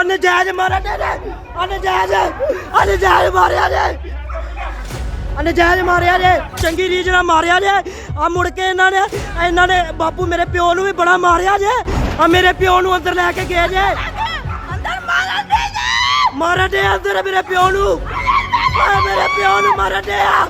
ਅਨਜਾਇਜ਼ ਮਾਰਿਆ ਨੇ ਅਨਜਾਇਜ਼ ਅਨਜਾਇਜ਼ ਮਾਰਿਆ ਨੇ। ਅਨਜਾਇਜ਼ ਮਾਰਿਆ ਜੇ ਚੰਗੀ ਰੀਜ ਨਾਲ ਮਾਰਿਆ ਜੇ ਆ ਮੁੜ ਕੇ ਇਹਨਾਂ ਨੇ ਇਹਨਾਂ ਨੇ ਬਾਪੂ ਮੇਰੇ ਪਿਓ ਨੂੰ ਵੀ ਬੜਾ ਮਾਰਿਆ ਜੇ। ਆ ਮੇਰੇ ਪਿਓ ਨੂੰ ਅੰਦਰ ਲੈ ਕੇ ਗਏ ਜੇ। ਅੰਦਰ ਮਾਰਨ ਦੇ ਮਾਰਨ ਦੇ ਅੰਦਰ ਮੇਰੇ ਪਿਓ ਨੂੰ। ਮੇਰੇ ਪਿਓ ਨੂੰ ਮਾਰਨ ਦੇ ਆ।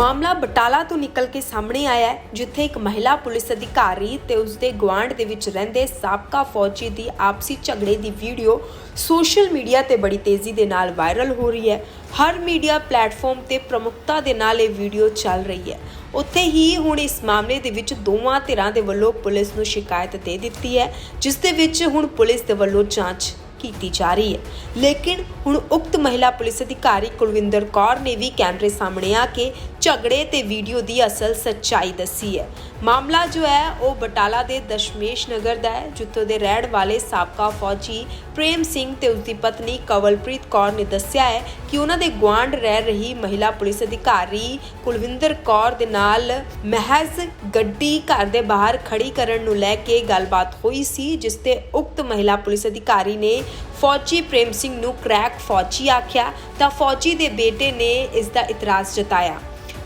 ਮਾਮਲਾ ਬਟਾਲਾ ਤੋਂ ਨਿਕਲ ਕੇ ਸਾਹਮਣੇ ਆਇਆ ਜਿੱਥੇ ਇੱਕ ਮਹਿਲਾ ਪੁਲਿਸ ਅਧਿਕਾਰੀ ਤੇ ਉਸਦੇ ਗੁਆਂਢ ਦੇ ਵਿੱਚ ਰਹਿੰਦੇ ਸਾਬਕਾ ਫੌਜੀ ਦੀ ਆਪਸੀ ਝਗੜੇ ਦੀ ਵੀਡੀਓ ਸੋਸ਼ਲ ਮੀਡੀਆ ਤੇ ਬੜੀ ਤੇਜ਼ੀ ਦੇ ਨਾਲ ਵਾਇਰਲ ਹੋ ਰਹੀ ਹੈ। ਹਰ ਮੀਡੀਆ ਪਲੇਟਫਾਰਮ ਤੇ ਪ੍ਰਮੁਖਤਾ ਦੇ ਨਾਲ ਇਹ ਵੀਡੀਓ ਚੱਲ ਰਹੀ ਹੈ। ਉੱਥੇ ਹੀ ਹੁਣ ਇਸ ਮਾਮਲੇ ਦੇ ਵਿੱਚ ਦੋਵਾਂ ਧਿਰਾਂ ਦੇ ਵੱਲੋਂ ਪੁਲਿਸ ਨੂੰ ਸ਼ਿਕਾਇਤ ਦੇ ਦਿੱਤੀ ਹੈ, ਜਿਸ ਦੇ ਵਿੱਚ ਹੁਣ ਪੁਲਿਸ ਦੇ ਵੱਲੋਂ ਜਾਂਚ ਕੀਤੀ ਜਾ ਰਹੀ ਹੈ। ਲੇਕਿਨ ਹੁਣ ਉਕਤ ਮਹਿਲਾ ਪੁਲਿਸ ਅਧਿਕਾਰੀ ਕੁਲਵਿੰਦਰ ਕੌਰ ਨੇ ਵੀ ਕੈਮਰੇ ਸਾਹਮਣੇ ਆ ਕੇ ਝਗੜੇ ਤੇ ਵੀਡੀਓ ਦੀ ਅਸਲ ਸੱਚਾਈ ਦੱਸੀ ਹੈ। ਮਾਮਲਾ ਜੋ ਹੈ, ਉਹ ਬਟਾਲਾ ਦੇ ਦਸ਼ਮੇਸ਼ ਨਗਰ ਦਾ ਹੈ, ਜਿੱਥੋਂ ਦੇ ਰਹਿਣ ਵਾਲੇ ਸਾਬਕਾ ਫੌਜੀ ਪ੍ਰੇਮ ਸਿੰਘ ਤੇ ਉਸਦੀ ਪਤਨੀ ਕਵਲਪ੍ਰੀਤ ਕੌਰ ਨੇ ਦੱਸਿਆ ਹੈ ਕਿ ਉਹਨਾਂ ਦੇ ਗੁਆਂਢ ਰਹਿ ਰਹੀ ਮਹਿਲਾ ਪੁਲਿਸ ਅਧਿਕਾਰੀ ਕੁਲਵਿੰਦਰ ਕੌਰ ਦੇ ਨਾਲ ਮਹਿਜ਼ ਗੱਡੀ ਘਰ ਦੇ ਬਾਹਰ ਖੜੀ ਕਰਨ ਨੂੰ ਲੈ ਕੇ ਗੱਲਬਾਤ ਹੋਈ ਸੀ, ਜਿਸ ਤੇ ਉਕਤ ਮਹਿਲਾ ਪੁਲਿਸ ਅਧਿਕਾਰੀ ਨੇ ਫੌਜੀ ਪ੍ਰੇਮ ਸਿੰਘ ਨੂੰ ਕ੍ਰੈਕ ਫੌਜੀ ਆਖਿਆ। ਤਾਂ ਫੌਜੀ ਦੇ ਬੇਟੇ ਨੇ ਇਸ ਦਾ ਇਤਰਾਜ਼ ਜਤਾਇਆ।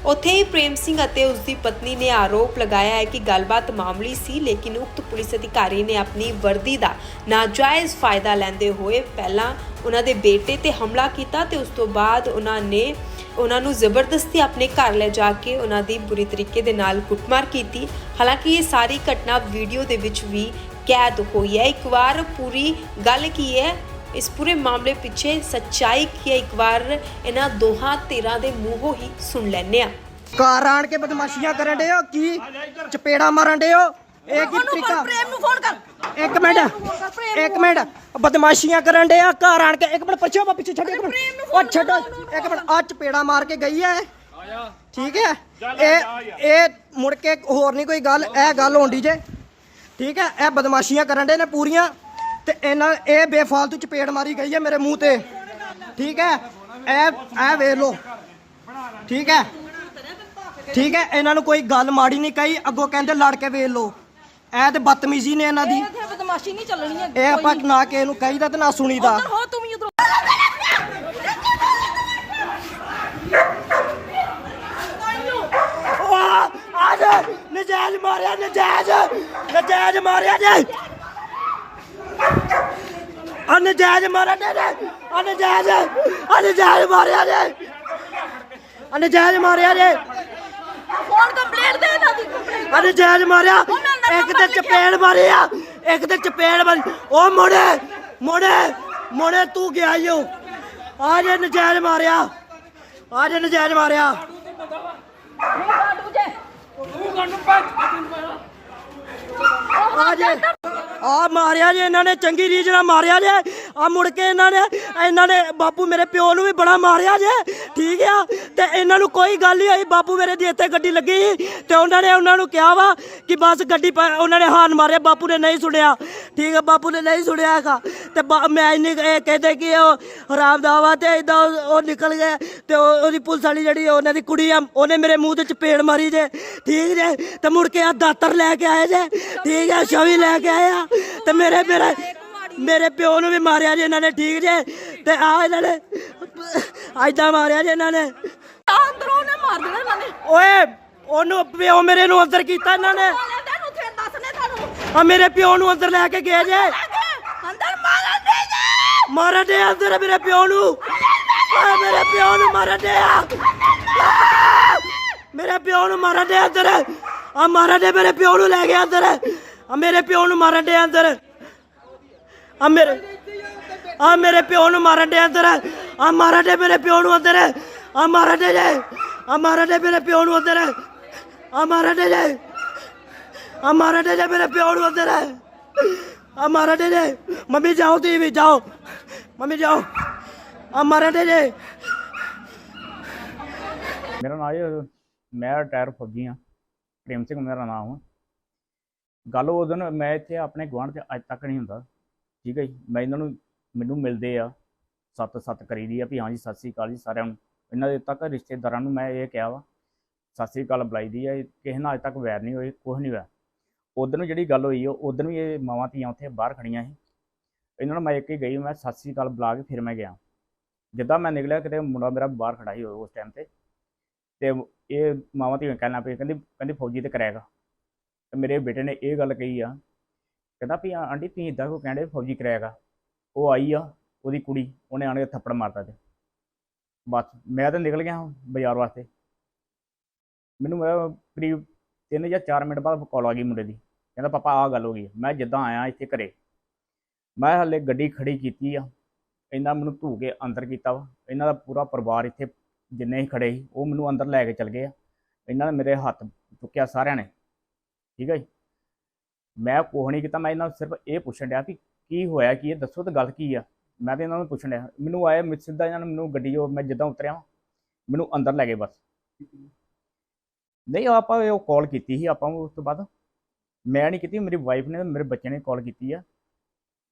ਉੱਥੇ ਹੀ ਪ੍ਰੇਮ ਸਿੰਘ ਅਤੇ ਉਸ ਦੀ ਪਤਨੀ ਨੇ ਆਰੋਪ ਲਗਾਇਆ ਹੈ ਕਿ ਗੱਲਬਾਤ ਮਾਮੂਲੀ ਸੀ, ਲੇਕਿਨ ਉਕਤ ਪੁਲਿਸ ਅਧਿਕਾਰੀ ਨੇ ਆਪਣੀ ਵਰਦੀ ਦਾ ਨਾਜਾਇਜ਼ ਫਾਇਦਾ ਲੈਂਦੇ ਹੋਏ ਪਹਿਲਾਂ ਉਹਨਾਂ ਦੇ ਬੇਟੇ ਤੇ ਹਮਲਾ ਕੀਤਾ ਤੇ ਉਸ ਤੋਂ ਬਾਅਦ ਉਹਨਾਂ ਨੇ ਉਹਨਾਂ ਨੂੰ ਜ਼ਬਰਦਸਤੀ ਆਪਣੇ ਘਰ ਲੈ ਜਾ ਕੇ ਉਹਨਾਂ ਦੀ ਬੁਰੀ ਤਰੀਕੇ ਦੇ ਨਾਲ ਕੁੱਟਮਾਰ ਕੀਤੀ। ਹਾਲਾਂਕਿ ਇਹ ਸਾਰੀ ਘਟਨਾ ਵੀਡੀਓ ਦੇ ਵਿੱਚ ਵੀ ਕੈਦ ਹੋਈ ਹੈ। ਇੱਕ ਵਾਰ ਪੂਰੀ ਗੱਲ ਕੀ ਹੈ? ਇਸ ਪੂਰੇ ਮਾਮਲੇ ਪਿੱਛੇ ਸੱਚਾਈ ਕੀ ਹੈ? ਇੱਕ ਵਾਰ ਇਹਨਾਂ ਦੋਹਾਂ ਧਿਰਾਂ ਦੇ ਮੂੰਹੋਂ ਹੀ ਸੁਣ ਲੈਂਦੇ ਆ ਕਾਰ ਆਣ ਕੇ ਬਦਮਾਸ਼ੀਆਂ ਕਰਨ ਦੇ ਹੋ? ਕੀ? ਚਪੇੜਾ ਮਾਰਨ ਦੇ ਹੋ? ਇਹ ਕੀ ਤਰੀਕਾ? ਫੋਨ ਪ੍ਰੇਮ ਨੂੰ ਫੋਨ ਕਰ। ਇੱਕ ਮਿੰਟ ਇੱਕ ਮਿੰਟ। ਬਦਮਾਸ਼ੀਆਂ ਕਰਨ ਦੇ ਆ? ਘਰ ਆਣ ਕੇ ਇੱਕ ਮਿੰਟ ਪਿੱਛੇ ਹੋ ਪਿੱਛੇ ਛੱਡ ਇੱਕ ਮਿੰਟ। ਉਹ ਛੱਡੋ ਇੱਕ ਮਿੰਟ ਆ ਚਪੇੜਾ ਮਾਰ ਕੇ ਗਈ ਐ ਠੀਕ ਹੈ ਇਹ ਇਹ ਮੁੜ ਕੇ ਹੋਰ ਨਹੀਂ ਕੋਈ ਗੱਲ ਇਹ ਗੱਲ ਹੋਣੀ ਜੇ। ਠੀਕ ਹੈ ਇਹ ਬਦਮਾਸ਼ੀਆਂ ਕਰਨ ਦੇ ਨੇ ਪੂਰੀਆਂ। ਤੇ ਇਹਨਾਂ ਇਹ ਬੇਫਾਲਤੂ ਚਪੇੜ ਮਾਰੀ ਗਈ ਹੈ ਮੇਰੇ ਮੂੰਹ ਤੇ। ਠੀਕ ਹੈ? ਇਹ ਇਹ ਵੇਖ ਲੋ ਠੀਕ ਹੈ? ਠੀਕ ਹੈ? ਇਹਨਾਂ ਨੂੰ ਕੋਈ ਗੱਲ ਮਾੜੀ ਨਹੀਂ ਕਹੀ। ਅੱਗੋਂ ਕਹਿੰਦੇ ਲੜ ਕੇ ਵੇਖ ਲੋ ਇਹ ਤੇ ਬਦਤਮੀਜ਼ੀ ਨੇ ਇਹਨਾਂ ਦੀ। ਇੱਥੇ ਬਦਮਾਸ਼ੀ ਨਹੀਂ ਚੱਲਣੀ ਹੈ ਇਹ ਆਪਾਂ ਨਾ ਕਿਸੇ ਨੂੰ ਕਹੀਦਾ ਤੇ ਨਾ ਸੁਣੀਦਾ। ਉਧਰ ਹੋ ਤੂੰ ਵੀ ਉਧਰ। ਵਾਹ ਆ ਜਾ। ਨਜਾਇਜ਼ ਮਾਰਿਆ ਨਜਾਇਜ਼। ਨਜਾਇਜ਼ ਮਾਰਿਆ ਜੇ। ਆ ਨਜਾਇਜ਼ ਮਾਰਿਆ ਨੇ ਨੇ ਆ ਨਜਾਇਜ਼ ਆ ਨਜਾਇਜ਼ ਮਾਰਿਆ ਜੇ ਆ ਨਜਾਇਜ਼ ਮਾਰਿਆ ਜੇ ਫੋਨ ਕੰਪਲੇਂਟ ਦੇ ਇਹਨਾਂ ਦੀ ਕੰਪਲੇਂਟ। ਆ ਨਜਾਇਜ਼ ਮਾਰਿਆ ਇੱਕ ਤੇ ਚਪੇੜ ਮਾਰੀ ਆ ਇੱਕ ਤੇ ਚਪੇੜ ਮਾਰੀ। ਉਹ ਮੋੜੇ ਮੋੜੇ ਮੋੜੇ ਤੂੰ ਗਿਆ ਈਓ ਆ ਜੇ ਨਜਾਇਜ਼ ਮਾਰਿਆ। ਆ ਜੇ ਨਜਾਇਜ਼ ਮਾਰਿਆ। ਆ ਜੇ ਆ ਮਾਰਿਆ ਜੇ ਇਹਨਾਂ ਨੇ ਚੰਗੀ ਰੀਜ ਨਾਲ ਮਾਰਿਆ ਜੇ। ਆ ਮੁੜ ਕੇ ਇਹਨਾਂ ਨੇ ਇਹਨਾਂ ਨੇ ਬਾਪੂ ਮੇਰੇ ਪਿਓ ਨੂੰ ਵੀ ਬੜਾ ਮਾਰਿਆ ਜੇ, ਠੀਕ ਆ? ਤੇ ਇਹਨਾਂ ਨੂੰ ਕੋਈ ਗੱਲ ਨਹੀਂ ਆਈ ਬਾਪੂ ਮੇਰੇ ਦੀ ਇੱਥੇ ਗੱਡੀ ਲੱਗੀ ਸੀ, ਤੇ ਉਹਨਾਂ ਨੇ ਉਹਨਾਂ ਨੂੰ ਕਿਹਾ ਵਾ ਕਿ ਬਸ ਗੱਡੀ ਪਾ- ਉਹਨਾਂ ਨੇ ਹਾਨ ਮਾਰਿਆ, ਬਾਪੂ ਨੇ ਨਹੀਂ ਸੁਣਿਆ। ਠੀਕ ਆ, ਬਾਪੂ ਨੇ ਨਹੀਂ ਸੁਣਿਆ ਹੈਗਾ। ਤੇ ਬਾ- ਮੈਂ ਇੰਨੀ ਇਹ ਕਹਿੰਦੇ ਕਿ ਉਹ ਹਰਾਮ ਵਾ ਤੇ ਇਦਾਂ ਉਹ ਨਿਕਲ ਗਏ ਤੇ ਉਹ- ਉਹਦੀ ਪੁਲਿਸ ਵਾਲੀ ਜਿਹੜੀ ਉਹਨਾਂ ਦੀ ਕੁੜੀ ਆ, ਉਹਨੇ ਮੇਰੇ ਮੂੰਹ ਤੇ ਚਪੇੜ ਮਾਰੀ ਜੇ, ਠੀਕ ਜੇ? ਤੇ ਮੁੜ ਕੇ ਆ ਦਾਤਰ ਲੈ ਕੇ ਆਏ ਜੇ, ਠੀਕ ਆ ਛਵੀ ਲੈ ਕੇ ਆਏ ਆ, ਤੇ ਮੇਰੇ ਮੇਰੇ ਮੇਰੇ ਪਿਓ ਨੂੰ ਵੀ ਮਾਰਿਆ ਜੇ ਇਹਨਾਂ ਨੇ ਠੀਕ ਜੇ? ਤੇ ਆ ਇਹਨਾਂ ਨੇ ਐਦਾਂ ਮਾਰਿਆ ਜੇ ਇਹਨਾਂ ਨੇ। ਅੰਦਰੋਂ ਨੇ ਮਾਰ ਦੇਣਾ ਇਹਨਾਂ ਨੇ। ਓਏ ਉਹਨੂੰ ਪਿਓ ਮੇਰੇ ਨੂੰ ਅੰਦਰ ਕੀਤਾ ਇਹਨਾਂ ਨੇ। ਤੈਨੂੰ ਫਿਰ ਦੱਸਨੇ ਤੁਹਾਨੂੰ। ਆ ਮੇਰੇ ਪਿਓ ਨੂੰ ਅੰਦਰ ਲੈ ਕੇ ਗਏ ਜੇ। ਅੰਦਰ ਮਾਰਨ ਦੇ ਦੇ ਮਾਰਨ ਦੇ ਅੰਦਰ ਮੇਰੇ ਪਿਓ ਨੂੰ। ਆ ਮੇਰੇ ਪਿਓ ਨੂੰ ਮਾਰਨ ਦੇ ਆ! ਮੇਰੇ ਪਿਓ ਨੂੰ ਮਾਰਨ ਦੇ ਅੰਦਰ। ਆ ਮਾਰਨ ਦੇ ਮੇਰੇ ਪਿਓ ਨੂੰ ਲੈ ਗਿਆ ਅੰਦਰ। ਆ ਮੇਰੇ ਪਿਓ ਨੂੰ ਮਾਰਨ ਦੇ ਅੰਦਰ। ਆ ਮੇਰੇ ਆ ਮੇਰੇ ਪਿਓ ਨੂੰ ਮਾਰਨ ਦੇ ਅੰਦਰ, ਆ ਮਾਰਨ ਦੇ ਮੇਰੇ ਪਿਓ ਨੂੰ ਅੰਦਰ, ਆ ਮਾਰਨ ਦੇ ਜੇ ਆ ਮਾਰਨ ਦੇ ਮੇਰੇ ਪਿਓ ਨੂੰ ਅੰਦਰ, ਆ ਮਾਰਨ ਦੇ ਜੇ ਆ ਮਾਰਨ ਦੇ ਜੇ ਮੇਰੇ ਪਿਓ ਨੂੰ ਅੰਦਰ, ਆ ਮਾਰਨ ਦੇ ਜੇ ਮੰਮੀ ਜਾਓ ਤੁਸੀਂ ਵੀ ਜਾਓ, ਮੰਮੀ ਜਾਓ, ਆ ਮਾਰਨ ਦੇ। ਜੇ ਮੇਰਾ ਨਾਮ ਹੈ ਮੈਂ ਰਿਟਾਇਰ ਫੌਜੀ ਹਾਂ, ਪ੍ਰੇਮ ਸਿੰਘ ਮੇਰਾ ਨਾਮ ਹੈ ਗੱਲ ਉਹ ਦਿਨ ਮੈਂ ਇੱਥੇ ਆਪਣੇ ਗੁਆਂਢ 'ਚ ਅੱਜ ਤੱਕ ਨਹੀਂ ਹੁੰਦਾ। ਠੀਕ ਹੈ ਜੀ। ਮੈਂ ਇਹਨਾਂ ਨੂੰ, ਮੈਨੂੰ ਮਿਲਦੇ ਆ ਸੱਤ ਸੱਤ ਕਰੀਦੀ ਆ ਵੀ ਹਾਂਜੀ ਸਤਿ ਸ੍ਰੀ ਅਕਾਲ ਜੀ ਸਾਰਿਆਂ ਨੂੰ। ਇਹਨਾਂ ਦੇ ਤੱਕ ਰਿਸ਼ਤੇਦਾਰਾਂ ਨੂੰ ਮੈਂ ਇਹ ਕਿਹਾ ਵਾ, ਸਤਿ ਸ੍ਰੀ ਅਕਾਲ ਬੁਲਾਈਦੀ ਆ ਕਿਸੇ ਨਾਲ ਅੱਜ ਤੱਕ ਵੈਰ ਨਹੀਂ ਹੋਈ ਕੁਝ ਨਹੀਂ ਹੋਇਆ। ਉਦੋਂ ਜਿਹੜੀ ਗੱਲ ਹੋਈ ਉਹ ਉਦੋਂ ਵੀ ਇਹ ਮਾਵਾਂ ਧੀਆਂ ਉੱਥੇ ਬਾਹਰ ਖੜੀਆਂ ਸੀ। ਇਹਨਾਂ ਨੂੰ ਮੈਂ ਇੱਕ ਹੀ ਗਈ, ਮੈਂ ਸਤਿ ਸ੍ਰੀ ਅਕਾਲ ਬੁਲਾ ਕੇ ਫਿਰ ਮੈਂ ਗਿਆ। ਜਿੱਦਾਂ ਮੈਂ ਨਿਕਲਿਆ ਕਿਤੇ, ਮੁੰਡਾ ਮੇਰਾ ਬਾਹਰ ਖੜਾ ਸੀ ਉਸ ਟਾਈਮ ਤੇ। ਤੇ ਇਹ ਮਾਵਾਂ ਧੀਆਂ ਕਹਿਣਾ ਪਈ ਕਹਿੰਦੀ ਕਹਿੰਦੀ ਫੌਜੀ ਤੇ ਕਰਾਏਗਾ ਤੇ ਮੇਰੇ ਬੇਟੇ ਨੇ ਇਹ ਗੱਲ ਕਹੀ ਆ ਕਹਿੰਦਾ ਵੀ ਆਂਟੀ ਤੁਸੀਂ ਇਦਾਂ ਕੋ ਕਹਿੰਦੇ ਫੌਜੀ ਕਰਾਏਗਾ ਉਹ ਆਈ ਆ, ਉਹਦੀ ਕੁੜੀ, ਉਹਨੇ ਆਣ ਕੇ ਥੱਪੜ ਮਾਰਤਾ ਤੇ। ਬਸ, ਮੈਂ ਤਾਂ ਨਿਕਲ ਗਿਆ ਬਾਜ਼ਾਰ ਵਾਸਤੇ। ਮੈਨੂੰ ਕਰੀਬ 3 ਜਾਂ 4 ਮਿੰਟ ਬਾਅਦ ਕਾਲ ਆ ਗਈ ਮੁੰਡੇ ਦੀ। ਕਹਿੰਦਾ, ਪਾਪਾ, ਆਹ ਗੱਲ ਹੋ ਗਈ ਮੈਂ ਜਿੱਦਾਂ ਆਇਆ ਇੱਥੇ ਘਰੇ, ਮੈਂ ਹਲੇ ਗੱਡੀ ਖੜੀ ਕੀਤੀ ਆ। ਇਹਨਾਂ ਮੈਨੂੰ ਧੂ ਕੇ ਅੰਦਰ ਕੀਤਾ ਵਾ। ਇਹਨਾਂ ਦਾ ਪੂਰਾ ਪਰਿਵਾਰ ਇੱਥੇ ਜਿੰਨੇ ਹੀ ਖੜੇ ਸੀ, ਉਹ ਮੈਨੂੰ ਅੰਦਰ ਲੈ ਕੇ ਚਲ ਗਏ ਆ। ਇਹਨਾਂ ਨੇ ਮੇਰੇ ਹੱਥ ਚੁੱਕਿਆ ਸਾਰਿਆਂ ਨੇ। ਠੀਕ ਹੈ ਜੀ? ਮੈਂ ਕੁਛ ਨਹੀਂ ਕੀਤਾ, ਮੈਂ ਇਹਨਾਂ ਨੂੰ ਸਿਰਫ ਇਹ ਪੁੱਛਣ ਡਿਆ ਵੀ ਕੀ ਹੋਇਆ, ਕੀ ਇਹ ਦੱਸੋ ਤਾਂ ਗੱਲ ਕੀ ਆ? ਮੈਂ ਤੇ ਇਹਨਾਂ ਨੂੰ ਪੁੱਛਣ ਡਿਆ, ਮੈਨੂੰ ਆਇਆ ਮੈਂ ਸਿੱਧਾ ਇਹਨਾਂ ਨੇ ਮੈਨੂੰ ਗੱਡੀ ਉਹ ਮੈਂ ਜਿੱਦਾਂ ਉਤਰਿਆ ਮੈਨੂੰ ਅੰਦਰ ਲੈ ਗਏ ਬਸ। ਨਹੀਂ, ਆਪਾਂ ਉਹ ਕਾਲ ਕੀਤੀ ਸੀ ਆਪਾਂ ਉਸ ਤੋਂ ਬਾਅਦ। ਮੈਂ ਨਹੀਂ ਕੀਤੀ, ਮੇਰੀ ਵਾਈਫ ਨੇ ਮੇਰੇ ਬੱਚੇ ਨੇ ਕਾਲ ਕੀਤੀ ਆ।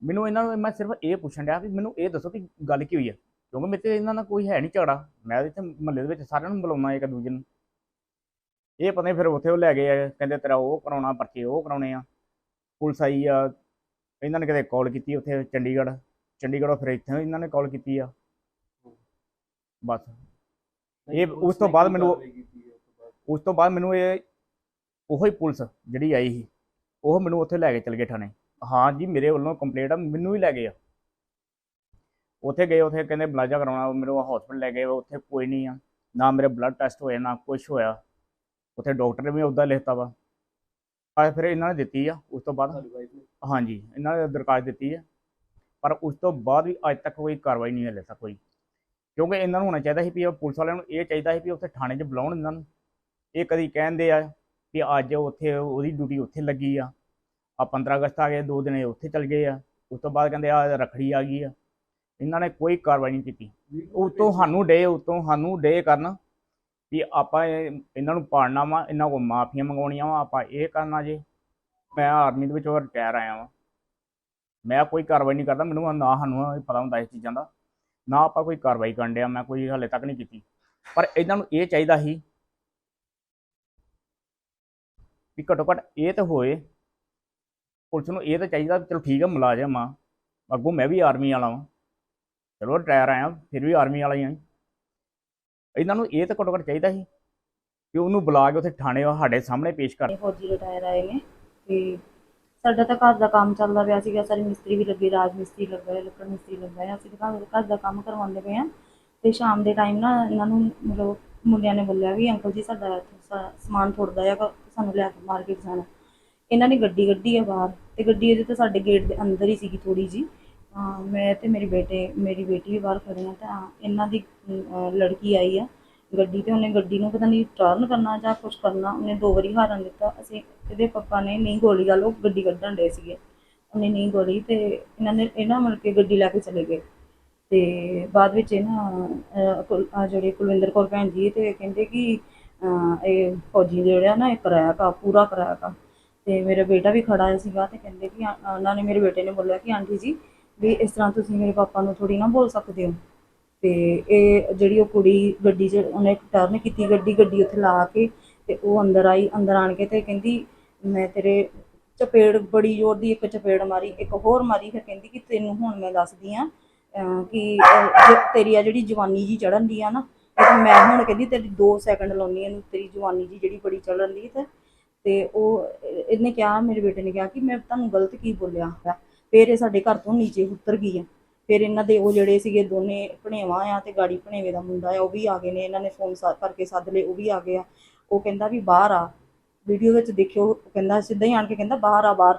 ਮੈਨੂੰ ਇਹਨਾਂ ਨੂੰ, ਮੈਂ ਸਿਰਫ ਇਹ ਪੁੱਛਣ ਡਿਆ ਵੀ ਮੈਨੂੰ ਇਹ ਦੱਸੋ ਕਿ ਗੱਲ ਕੀ ਹੋਈ ਆ? ਕਿਉਂਕਿ ਮੇਰੇ ਤੇ ਇਹਨਾਂ ਨਾਲ ਕੋਈ ਹੈ ਨਹੀਂ ਝਗੜਾ। ਮੈਂ ਇੱਥੇ ਮਹੱਲੇ ਦੇ ਵਿੱਚ ਸਾਰਿਆਂ ਨੂੰ ਬੁਲਾਉਣਾ ਇੱਕ ਦੂਜੇ ਨੂੰ। ਇਹ ਪਤਾ ਨਹੀਂ ਫਿਰ ਉੱਥੇ ਉਹ ਲੈ ਗਏ ਆ, ਕਹਿੰਦੇ ਤੇਰਾ ਉਹ ਕਰਾਉਣਾ, ਪਰਚੇ ਉਹ ਕਰਾਉਣੇ ਆ। ਪੁਲਿਸ ਆਈ ਆ ਇਹਨਾਂ ਨੇ ਕਿਤੇ ਕਾਲ ਕੀਤੀ ਉੱਥੇ ਚੰਡੀਗੜ੍ਹ? ਚੰਡੀਗੜ੍ਹੋਂ ਫਿਰ ਇੱਥੇ ਇਹਨਾਂ ਨੇ ਕਾਲ ਕੀਤੀ ਆ। ਬਸ। ਇਹ ਉਸ ਤੋਂ ਬਾਅਦ ਮੈਨੂੰ ਉਸ ਤੋਂ ਬਾਅਦ? ਮੈਨੂੰ ਇਹ ਉਹੀ ਪੁਲਿਸ ਜਿਹੜੀ ਆਈ ਸੀ ਉਹ ਮੈਨੂੰ ਉੱਥੇ ਲੈ ਕੇ ਚਲ ਗਏ ਥਾਣੇ। ਹਾਂ ਜੀ ਮੇਰੇ ਵੱਲੋਂ ਕੰਪਲੇਂਟ ਆ ਮੈਨੂੰ ਹੀ ਲੈ ਗਏ ਆ। ਉੱਥੇ ਗਏ ਉੱਥੇ ਕਹਿੰਦੇ ਬਲਾਜਾ ਕਰਾਉਣਾ ਮੈਨੂੰ ਹਸਪੀਟਲ ਲੈ ਗਏ ਉੱਥੇ ਕੋਈ ਨਹੀਂ ਆ। ਨਾ ਮੇਰੇ ਬਲੱਡ ਟੈਸਟ ਹੋਏ ਨਾ ਕੁਝ ਹੋਇਆ। ਉੱਥੇ ਡਾਕਟਰ ਨੇ ਵੀ ਉਹਦਾ ਲਿਖਤਾ ਵਾ। ਆ ਫਿਰ ਇਹਨਾਂ ਨੇ ਦਿੱਤੀ ਆ ਉਸ ਤੋਂ ਬਾਅਦ ਹਾਂਜੀ ਇਹਨਾਂ ਨੇ ਦਰਖਾਸਤ ਦਿੱਤੀ ਹੈ ਪਰ ਉਸ ਤੋਂ ਬਾਅਦ ਵੀ ਅੱਜ ਤੱਕ ਕੋਈ ਕਾਰਵਾਈ ਨਹੀਂ ਹਲੇ ਤੱਕ ਹੋਈ। ਕਿਉਂਕਿ ਇਹਨਾਂ ਨੂੰ ਹੋਣਾ ਚਾਹੀਦਾ ਸੀ ਵੀ ਉਹ ਪੁਲਿਸ ਵਾਲਿਆਂ ਨੂੰ ਇਹ ਚਾਹੀਦਾ ਸੀ ਵੀ ਉੱਥੇ ਥਾਣੇ 'ਚ ਬੁਲਾਉਣ ਇਹਨਾਂ ਨੂੰ। ਇਹ ਕਦੀ ਕਹਿੰਦੇ ਆ ਵੀ ਅੱਜ ਉੱਥੇ ਉਹਦੀ ਡਿਊਟੀ ਉੱਥੇ ਲੱਗੀ ਆ ਆ 15 ਅਗਸਤ ਆ ਗਏ ਦੋ ਦਿਨ ਇਹ ਉੱਥੇ ਚਲ ਗਏ ਆ ਉਸ ਤੋਂ ਬਾਅਦ ਕਹਿੰਦੇ ਆ ਰਖੜੀ ਆ ਗਈ ਆ। ਇਹਨਾਂ ਨੇ ਕੋਈ ਕਾਰਵਾਈ ਨਹੀਂ ਕੀਤੀ। ਉਤੋਂ ਸਾਨੂੰ ਡੇ ਉਤੋਂ ਸਾਨੂੰ ਡੇ ਕਰਨ ਵੀ ਆਪਾਂ ਇਹ- ਇਹਨਾਂ ਨੂੰ ਪਾੜਨਾ ਵਾ, ਇਹਨਾਂ ਕੋਲ ਮਾਫੀਆਂ ਮੰਗਾਉਣੀਆਂ ਵਾ, ਆਪਾਂ ਇਹ ਕਰਨਾ ਜੇ। ਮੈਂ ਆਰਮੀ ਦੇ ਵਿੱਚੋਂ ਰਿਟਾਇਰ ਆਇਆ ਵਾਂ। ਮੈਂ ਕੋਈ ਕਾਰਵਾਈ ਨਹੀਂ ਕਰਦਾ, ਮੈਨੂੰ ਨਾ ਸਾਨੂੰ ਪਤਾ ਹੁੰਦਾ ਇਸ ਚੀਜ਼ਾਂ ਦਾ। ਨਾ ਆਪਾਂ ਕੋਈ ਕਾਰਵਾਈ ਕਰਨ ਡਿਆ, ਮੈਂ ਕੋਈ ਹਾਲੇ ਤੱਕ ਨਹੀਂ ਕੀਤੀ। ਪਰ ਇਹਨਾਂ ਨੂੰ ਇਹ ਚਾਹੀਦਾ ਸੀ ਵੀ ਘੱਟੋ ਘੱਟ ਇਹ ਤਾਂ ਹੋਏ। ਪੁਲਿਸ ਨੂੰ ਇਹ ਤਾਂ ਚਾਹੀਦਾ ਚਲੋ ਠੀਕ ਆ, ਮੁਲਾਜ਼ਮ ਆ। ਅੱਗੋਂ ਮੈਂ ਵੀ ਆਰਮੀ ਵਾਲਾ ਵਾਂ। ਚਲੋ, ਰਿਟਾਇਰ ਆਇਆ, ਫਿਰ ਵੀ ਆਰਮੀ ਵਾਲਾ ਹੀ ਆਂ। ਇਹਨਾਂ ਨੂੰ ਇਹ ਤਾਂ ਘੱਟੋ ਘੱਟ ਚਾਹੀਦਾ ਸੀ ਕਿ ਉਹਨੂੰ ਬੁਲਾ ਕੇ ਉੱਥੇ ਥਾਣੇ ਸਾਡੇ ਸਾਹਮਣੇ ਪੇਸ਼ ਕਰ ਫੌਜੀ ਰਿਟਾਇਰ ਆਏ ਨੇ ਤੇ ਸਾਡਾ ਤਾਂ ਘਰ ਦਾ ਕੰਮ ਚੱਲਦਾ ਪਿਆ ਸੀਗਾ, ਸਾਰੇ ਮਿਸਤਰੀ ਵੀ ਲੱਗੇ, ਰਾਜ ਮਿਸਤਰੀ ਲੱਗਾ ਹੈ ਲੱਕੜ ਮਿਸਤਰੀ ਲੱਗਾ ਹੈ ਅਸੀਂ ਤਾਂ ਘਰ ਦਾ ਕੰਮ ਕਰਵਾਉਂਦੇ ਪਏ ਆ ਤੇ ਸ਼ਾਮ ਦੇ ਟਾਈਮ ਨਾ ਇਹਨਾਂ ਨੂੰ ਮਤਲਬ ਮੁੰਡਿਆਂ ਨੇ ਬੋਲਿਆ ਵੀ ਅੰਕਲ ਜੀ ਸਾਡਾ ਸਮਾਨ ਥੋੜਦਾ ਆ ਸਾਨੂੰ ਲੈ ਕੇ ਮਾਰਕੀਟ ਜਾਣਾ। ਇਹਨਾਂ ਨੇ ਗੱਡੀ ਗੱਡੀ ਆ ਬਾਹਰ ਤੇ ਗੱਡੀ ਇਹਦੇ ਤਾਂ ਸਾਡੇ ਗੇਟ ਦੇ ਅੰਦਰ ਹੀ ਸੀਗੀ ਥੋੜੀ ਜੀ ਮੈਂ ਤੇ ਮੇਰੇ ਬੇਟੇ ਮੇਰੀ ਬੇਟੀ ਵੀ ਬਾਹਰ ਖੜੇ ਆ ਤਾਂ ਇਹਨਾਂ ਦੀ ਅਮ, ਲੜਕੀ ਆਈ ਆ ਗੱਡੀ ਤੇ ਉਹਨੇ ਗੱਡੀ ਨੂੰ ਪਤਾ ਨਹੀਂ ਟਰਨ ਕਰਨਾ ਜਾਂ ਕੁਝ ਕਰਨਾ ਉਹਨੇ ਦੋ ਵਾਰੀ ਹਾਰਨ ਦਿੱਤਾ। ਅਸੀਂ ਇਹਦੇ ਪਾਪਾ ਨੇ ਨਹੀਂ ਗੋਲੀ ਗੱਲ ਉਹ ਗੱਡੀ ਕੱਢਣ ਦੇ ਸੀਗੇ। ਉਹਨੇ ਨਹੀਂ ਗੋਲੀ ਤੇ ਇਹਨਾਂ ਨੇ ਇਹਨਾਂ ਮਿਲ ਕੇ ਗੱਡੀ ਲੈ ਕੇ ਚਲੇ ਗਏ। ਤੇ ਬਾਅਦ ਵਿੱਚ ਇਹਨਾਂ ਅਹ, ਕੁਲ- ਆਹ ਜਿਹੜੇ ਕੁਲਵਿੰਦਰ ਕੌਰ ਭੈਣ ਜੀ ਤੇ ਕਹਿੰਦੇ ਕਿ ਅਹ, ਇਹ ਫੌਜੀ ਜਿਹੜਾ ਨਾ ਇਹ ਕਰਾਇਆ ਕਾ ਪੂਰਾ ਕਿਰਾਇਆ ਕਾ। ਤੇ ਮੇਰਾ ਬੇਟਾ ਵੀ ਖੜਾ ਸੀਗਾ ਤੇ ਕਹਿੰਦੇ ਕਿ ਆ- ਉਹਨਾਂ ਨੇ ਮੇਰੇ ਬੇਟੇ ਨੇ ਬੋਲਿਆ ਕਿ ਆਂਟੀ ਜੀ ਵੀ ਇਸ ਤਰ੍ਹਾਂ ਤੁਸੀਂ ਮੇਰੇ ਪਾਪਾ ਨੂੰ ਥੋੜੀ ਨਾ ਬੋਲ ਸਕਦੇ ਹੋ। ਤੇ ਇਹ ਜਿਹੜੀ ਉਹ ਕੁੜੀ ਗੱਡੀ 'ਚ ਉਹਨੇ ਟਰਨ ਕੀਤੀ ਗੱਡੀ ਗੱਡੀ ਉੱਥੇ ਲਾ ਕੇ ਤੇ ਉਹ ਅੰਦਰ ਆਈ ਅੰਦਰ ਆਣ ਕੇ ਤੇ ਕਹਿੰਦੀ ਮੈਂ ਤੇਰੇ ਚਪੇੜ ਬੜੀ ਜ਼ੋਰ ਦੀ ਇੱਕ ਚਪੇੜ ਮਾਰੀ ਇੱਕ ਹੋਰ ਮਾਰੀ ਫਿਰ ਕਹਿੰਦੀ ਕਿ ਤੈਨੂੰ ਹੁਣ ਮੈਂ ਦੱਸਦੀ ਆ ਕਿ ਅਹ, ਜੇ ਤੇਰੀ ਆ ਜਿਹੜੀ ਜਵਾਨੀ ਜੀ ਚੜਨ ਦੀ ਆ ਨਾ ਇਹ ਮੈਂ ਹੁਣ ਕਹਿੰਦੀ ਤੇਰੀ 2 ਸੈਕਿੰਡ ਲਾਉਣੀ ਇਹਨੂੰ ਤੇਰੀ ਜਵਾਨੀ ਜੀ ਜਿਹੜੀ ਬੜੀ ਚੜਨ ਦੀ ਤੇ ਤੇ ਉਹ ਇਹਨੇ ਕਿਹਾ ਮੇਰੇ ਬੇਟੇ ਨੇ ਕਿਹਾ ਕਿ ਮੈਂ ਤੁਹਾਨੂੰ ਗਲਤ ਕੀ ਬੋਲਿਆ ਹੈ ਫਿਰ ਇਹ ਸਾਡੇ ਘਰ ਤੋਂ ਨੀਚੇ ਉਤਰ ਗਈ ਆ। ਫਿਰ ਇਹਨਾਂ ਦੇ ਉਹ ਜਿਹੜੇ ਸੀਗੇ ਦੋਨੇ ਭਣੇਵਾਂ ਆ ਤੇ ਗਾੜੀ ਭਣੇਵੇ ਦਾ ਮੁੰਡਾ ਆ, ਉਹ ਵੀ ਆ ਗਏ ਨੇ। ਇਹਨਾਂ ਨੇ ਫੋਨ ਕਰਕੇ ਸੱਦ ਲਏ, ਉਹ ਵੀ ਆ ਗਏ ਆ। ਉਹ ਕਹਿੰਦਾ ਵੀ ਬਾਹਰ ਆ। ਵੀਡੀਓ ਵਿੱਚ ਦੇਖਿਓ ਕਹਿੰਦਾ ਸਿੱਧਾ ਹੀ ਆਣ ਕੇ ਕਹਿੰਦਾ ਬਾਹਰ ਆ, ਬਾਹਰ।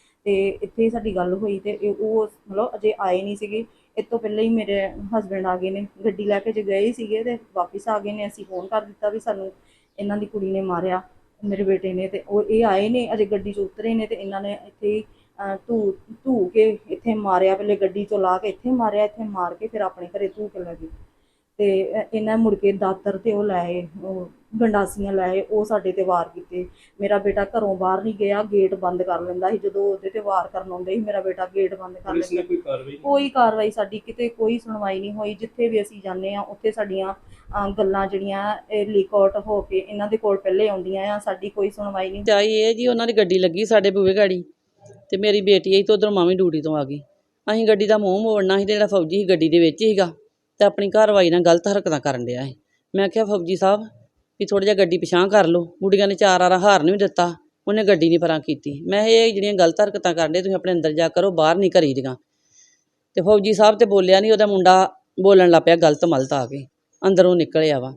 ਤੇ ਇੱਥੇ ਸਾਡੀ ਗੱਲ ਹੋਈ ਤੇ ਇਹ ਉਹ ਮਤਲਬ ਅਜੇ ਆਏ ਨਹੀਂ ਸੀਗੇ। ਇਹ ਤੋਂ ਪਹਿਲਾਂ ਹੀ ਮੇਰੇ ਹਸਬੰਡ ਆ ਗਏ ਨੇ। ਗੱਡੀ ਲੈ ਕੇ ਜੇ ਗਏ ਸੀਗੇ ਤੇ ਵਾਪਸ ਆ ਗਏ ਨੇ। ਅਸੀਂ ਫੋਨ ਕਰ ਦਿੱਤਾ ਵੀ ਸਾਨੂੰ ਇਹਨਾਂ ਦੀ ਕੁੜੀ ਨੇ ਮਾਰਿਆ, ਮੇਰੇ ਬੇਟੇ ਨੇ ਤੇ ਉਹ ਇਹ ਆਏ ਨੇ, ਅਜੇ ਗੱਡੀ 'ਚ ਉਤਰੇ ਨੇ ਤੇ ਇਹਨਾਂ ਨੇ ਇੱਥੇ ਹੀ ਧੂ ਧੂ ਕੇ ਇੱਥੇ ਮਾਰਿਆ ਪਹਿਲੇ ਗੱਡੀ 'ਚੋਂ ਲਾ ਕੇ ਇੱਥੇ ਮਾਰਿਆ, ਇੱਥੇ ਮਾਰ ਕੇ ਫਿਰ ਆਪਣੇ ਘਰੇ ਧੂ ਕੇ ਲੈ ਗਏ। ਤੇ ਇਹਨਾਂ ਮੁੜ ਕੇ ਦਾਤਰ ਤੇ ਉਹ ਲਾਏ ਉਹ ਗੰਡਾਸੀਆਂ ਲਾਏ ਉਹ ਸਾਡੇ ਤੇ ਵਾਰ ਕੀਤੇ। ਮੇਰਾ ਬੇਟਾ ਘਰੋਂ ਬਾਹਰ ਨਹੀਂ ਗਿਆ ਗੇਟ ਬੰਦ ਕਰ ਲੈਂਦਾ ਸੀ। ਜਦੋਂ ਉਹਦੇ ਤੇ ਵਾਰ ਕਰਨ ਆਉਂਦੇ ਸੀ ਮੇਰਾ ਬੇਟਾ ਗੇਟ ਬੰਦ ਕਰ ਪੁਲਿਸ ਨੇ ਲੈਂਦਾ। ਕੋਈ ਕਾਰਵਾਈ ਕੋਈ ਕਾਰਵਾਈ ਸਾਡੀ ਕਿਤੇ ਕੋਈ ਸੁਣਵਾਈ ਨਹੀਂ ਹੋਈ। ਜਿੱਥੇ ਵੀ ਅਸੀਂ ਜਾਂਦੇ ਆ ਉੱਥੇ ਸਾਡੀਆਂ ਗੱਲਾਂ ਜਿਹੜੀਆਂ ਲੀਕ ਆਊਟ ਹੋ ਕੇ ਇਹਨਾਂ ਦੇ ਕੋਲ ਪਹਿਲੇ ਆਉਂਦੀਆਂ ਆ ਸਾਡੀ ਕੋਈ ਸੁਣਵਾਈ ਨਹੀਂ। ਚਾਈ ਇਹ ਜੀ ਉਹਨਾਂ ਦੀ ਗੱਡੀ ਲੱਗੀ ਸਾਡੇ ਬੂਹੇ ਗਾੜੀ ਤੇ ਮੇਰੀ ਬੇਟੀ ਆਈ ਤੇ ਉਧਰ ਮਾਮੀ ਡਿਊਟੀ ਤੋਂ ਆ ਗਈ। ਅਸੀਂ ਗੱਡੀ ਦਾ ਮੂੰਹ ਮੋੜਨਾ ਸੀ ਤੇ ਜਿਹੜਾ ਫੌਜੀ ਸੀ ਗੱਡੀ ਦੇ ਵਿੱਚ ਸੀਗਾ। ਅਤੇ ਆਪਣੀ ਕਾਰਵਾਈ ਨਾਲ ਗਲਤ ਹਰਕਤਾਂ ਕਰਨ ਡਿਆ ਸੀ। ਮੈਂ ਕਿਹਾ ਫੌਜੀ ਸਾਹਿਬ, ਵੀ ਥੋੜ੍ਹਾ ਜਿਹਾ ਗੱਡੀ ਪਿਛਾਂ ਕਰ ਲਓ। ਗੁੱਡੀਆਂ ਨੇ ਚਾਰ ਆਰਾ ਹਾਰਨ ਵੀ ਦਿੱਤਾ, ਉਹਨੇ ਗੱਡੀ ਨਹੀਂ ਪਰਾਂ ਕੀਤੀ। ਮੈਂ ਇਹ ਜਿਹੜੀਆਂ ਗਲਤ ਹਰਕਤਾਂ ਕਰਨ ਦੇ ਤੁਸੀਂ ਆਪਣੇ ਅੰਦਰ ਜਾ ਕਰੋ, ਬਾਹਰ ਨਹੀਂ ਕਰੀ ਦੀਆਂ। ਅਤੇ ਫੌਜੀ ਸਾਹਿਬ ਤਾਂ ਬੋਲਿਆ ਨਹੀਂ ਉਹਦਾ ਮੁੰਡਾ ਬੋਲਣ ਲੱਗ ਪਿਆ, ਗਲਤ ਮਲਤ ਆ ਕੇ। ਅੰਦਰੋਂ ਨਿਕਲਿਆ ਵਾ।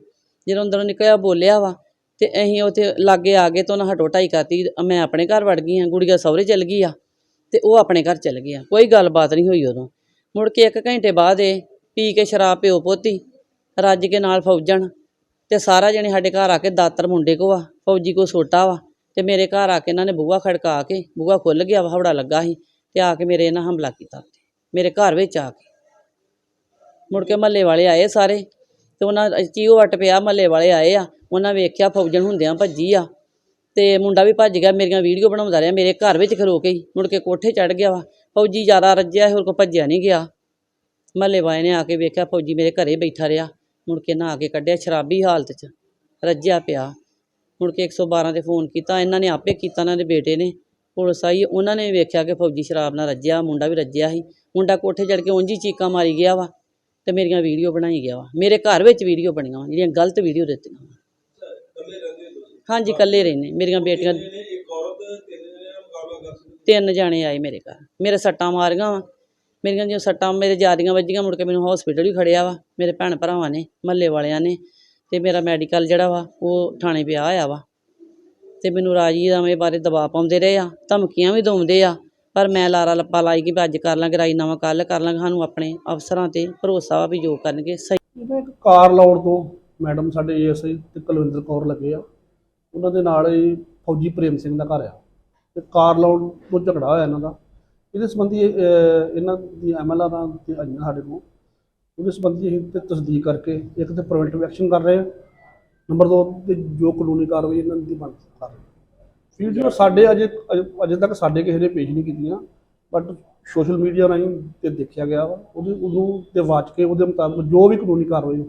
ਜਦੋਂ ਅੰਦਰੋਂ ਨਿਕਲਿਆ ਬੋਲਿਆ ਵਾ ਅਤੇ ਅਸੀਂ ਉੱਥੇ ਲਾਗੇ ਆ ਗਏ ਤਾਂ ਉਹਨਾਂ ਹਟੋ ਢਾਈ ਕਰਤੀ। ਮੈਂ ਆਪਣੇ ਘਰ ਵੜ ਗਈ ਹਾਂ, ਗੁੜੀਆ ਸਹੁਰੇ ਚਲ ਗਈ ਆ ਅਤੇ ਉਹ ਆਪਣੇ ਘਰ ਚਲ ਗਿਆ। ਕੋਈ ਗੱਲਬਾਤ ਨਹੀਂ ਹੋਈ ਉਦੋਂ। ਮੁੜ ਕੇ ਇੱਕ ਘੰਟੇ ਬਾਅਦ ਇਹ ਪੀ ਕੇ ਸ਼ਰਾਬ ਪਿਓ ਪੋਤੀ, ਰੱਜ ਕੇ ਨਾਲ ਫੌਜਣ ਤੇ ਸਾਰਾ ਜਣੇ ਸਾਡੇ ਘਰ ਆ ਕੇ ਦਾਤਰ ਮੁੰਡੇ ਕੋ ਆ, ਫੌਜੀ ਕੋ ਛੋਟਾ ਵਾ ਤੇ ਮੇਰੇ ਘਰ ਆ ਕੇ ਇਹਨਾਂ ਨੇ ਬੂਹਾ ਖੜਕਾ ਕੇ, ਬੂਹਾ ਖੁੱਲ ਗਿਆ ਵਾ, ਹਵੜਾ ਲੱਗਾ ਸੀ ਤੇ ਆ ਕੇ ਮੇਰੇ ਇਹਨਾਂ ਹਮਲਾ ਕੀਤਾ ਮੇਰੇ ਘਰ ਵਿੱਚ ਆ ਕੇ। ਮੁੜ ਕੇ ਮਹੱਲੇ ਵਾਲੇ ਆਏ ਸਾਰੇ ਤੇ ਉਹਨਾਂ ਚੀਓ ਵੱਟ ਪਿਆ, ਮਹੱਲੇ ਵਾਲੇ ਆਏ ਆ, ਉਹਨਾਂ ਵੇਖਿਆ ਫੌਜਣ ਹੁੰਦਿਆਂ ਭੱਜੀ ਆ ਤੇ ਮੁੰਡਾ ਵੀ ਭੱਜ ਗਿਆ, ਮੇਰੀਆਂ ਵੀਡੀਓ ਬਣਾਉਂਦਾ ਰਿਹਾ, ਮੇਰੇ ਘਰ ਵਿੱਚ ਖਲੋ ਕੇ ਮੁੜ ਕੇ ਕੋਠੇ ਚੜ ਗਿਆ ਵਾ, ਫੌਜੀ ਜ਼ਿਆਦਾ ਰੱਜਿਆ, ਹੋਰ ਕੋ ਭੱਜਿਆ ਨਹੀਂ ਗਿਆ। ਮਹੱਲੇ ਵਾਲੇ ਨੇ ਆ ਕੇ ਵੇਖਿਆ ਫੌਜੀ ਮੇਰੇ ਘਰੇ ਬੈਠਾ ਰਿਹਾ। ਮੁੜ ਕੇ ਨਹਾ ਕੇ ਕੱਢਿਆ ਸ਼ਰਾਬੀ ਹਾਲਤ 'ਚ ਰੱਜਿਆ ਪਿਆ। ਮੁੜ ਕੇ 112 ਤੇ ਫੋਨ ਕੀਤਾ ਇਹਨਾਂ ਨੇ ਆਪੇ ਕੀਤਾ ਇਹਨਾਂ ਦੇ ਬੇਟੇ ਨੇ। ਪੁਲਿਸ ਆਈ ਉਹਨਾਂ ਨੇ ਵੇਖਿਆ ਕਿ ਫੌਜੀ ਸ਼ਰਾਬ ਨਾਲ ਰੱਜਿਆ ਮੁੰਡਾ ਵੀ ਰੱਜਿਆ ਸੀ। ਮੁੰਡਾ ਕੋਠੇ ਚੜ ਕੇ ਉਂਝ ਹੀ ਚੀਕਾਂ ਮਾਰੀ ਗਿਆ ਵਾ ਤੇ ਮੇਰੀਆਂ ਵੀਡੀਓ ਬਣਾਈ ਗਿਆ ਵਾ। ਮੇਰੇ ਘਰ ਵਿੱਚ ਵੀਡੀਓ ਬਣੀਆਂ ਵਾ ਜਿਹੜੀਆਂ ਗਲਤ ਵੀਡੀਓ ਦਿੱਤੀਆਂ ਹਾਂਜੀ ਇਕੱਲੇ ਰਹਿੰਦੇ ਮੇਰੀਆਂ ਬੇਟੀਆਂ ਤਿੰਨ ਜਾਣੇ ਆਏ ਮੇਰੇ ਘਰ। ਮੇਰੇ ਸੱਟਾਂ ਮਾਰੀਆਂ ਵਾ। ਮੇਰੀਆਂ ਜੋ ਸੱਟਾਂ, ਮੇਰੇ ਜਿਆਦੀਆਂ ਵੱਜੀਆਂ, ਮੁੜ ਕੇ ਮੈਨੂੰ ਹਸਪੀਟਲ ਵੀ ਖੜਿਆ ਵਾ, ਮੇਰੇ ਭੈਣ ਭਰਾਵਾਂ ਨੇ, ਮਹੱਲੇ ਵਾਲਿਆਂ ਨੇ ਅਤੇ ਮੇਰਾ ਮੈਡੀਕਲ ਜਿਹੜਾ ਵਾ, ਉਹ ਥਾਣੇ ਪਿਆ ਹੋਇਆ ਵਾ। ਅਤੇ ਮੈਨੂੰ ਰਾਜੀ ਰਾਜੀਨਾਮੇ ਬਾਰੇ ਦਬਾਅ ਪਾਉਂਦੇ ਰਹੇ ਆ, ਧਮਕੀਆਂ ਵੀ ਦਿੰਦੇ ਆ, ਪਰ ਮੈਂ ਲਾਰਾ ਲੱਪਾ ਲਾਈ ਕਿ ਅੱਜ ਕਰ ਲਾਂਗੇ ਰਾਜੀਨਾਮਾ ਕੱਲ੍ਹ ਕਰ ਲਾਂਗੇ, ਸਾਨੂੰ ਆਪਣੇ ਅਫਸਰਾਂ ਤੇ ਭਰੋਸਾ ਵਾ ਵੀ ਜੋ ਕਰਨਗੇ, ਸਹੀ ਇੱਕ ਕਾਰ ਲਾਉਣ ਤੋਂ ਮੈਡਮ ਸਾਡੇ ਏਐਸਆਈ ਤੇ ਕੁਲਵਿੰਦਰ ਕੌਰ ਲੱਗੇ ਆ। ਉਹਨਾਂ ਦੇ ਨਾਲ ਹੀ ਫੌਜੀ ਪ੍ਰੇਮ ਸਿੰਘ ਦਾ ਘਰ ਆ। ਤੇ ਕਾਰ ਲਾਉਣ ਤੋਂ ਝਗੜਾ ਹੋਇਆ ਇਹਨਾਂ ਦਾ। ਇਹਦੇ ਸੰਬੰਧੀ ਇਹ, ਅਹ, ਇਹਨਾਂ ਦੀ ਐਮਐਲਆਰਾਂ ਤੇ ਆਈਆਂ ਸਾਡੇ ਕੋਲ। ਉਹਦੇ ਸੰਬੰਧੀ ਅਸੀਂ ਤੇ ਤਸਦੀਕ ਕਰਕੇ ਇੱਕ ਤੇ ਪ੍ਰੀਵੈਂਟਿਵ ਐਕਸ਼ਨ ਕਰ ਰਹੇ ਹਾਂ। ਨੰਬਰ 2 ਤੇ ਜੋ ਕਾਨੂੰਨੀ ਕਾਰਵਾਈ ਇਹਨਾਂ ਦੀ ਬਣ ਕਰ ਰਹੇ ਵੀਡੀਓ ਸਾਡੇ ਅਜੇ ਅਜੇ- ਤੱਕ ਸਾਡੇ ਕਿਸੇ ਨੇ ਪੇਸ਼ ਨਹੀਂ ਕੀਤੀਆਂ ਬਟ ਸੋਸ਼ਲ ਮੀਡੀਆ ਰਾਹੀਂ ਤੇ ਦੇਖਿਆ ਗਿਆ ਵਾ। ਉਹਦੇ ਉਦੋਂ ਤੇ ਵਾਚ ਕੇ ਉਹਦੇ ਮੁਤਾਬਕ ਜੋ ਵੀ ਕਾਨੂੰਨੀ ਕਾਰਵਾਈ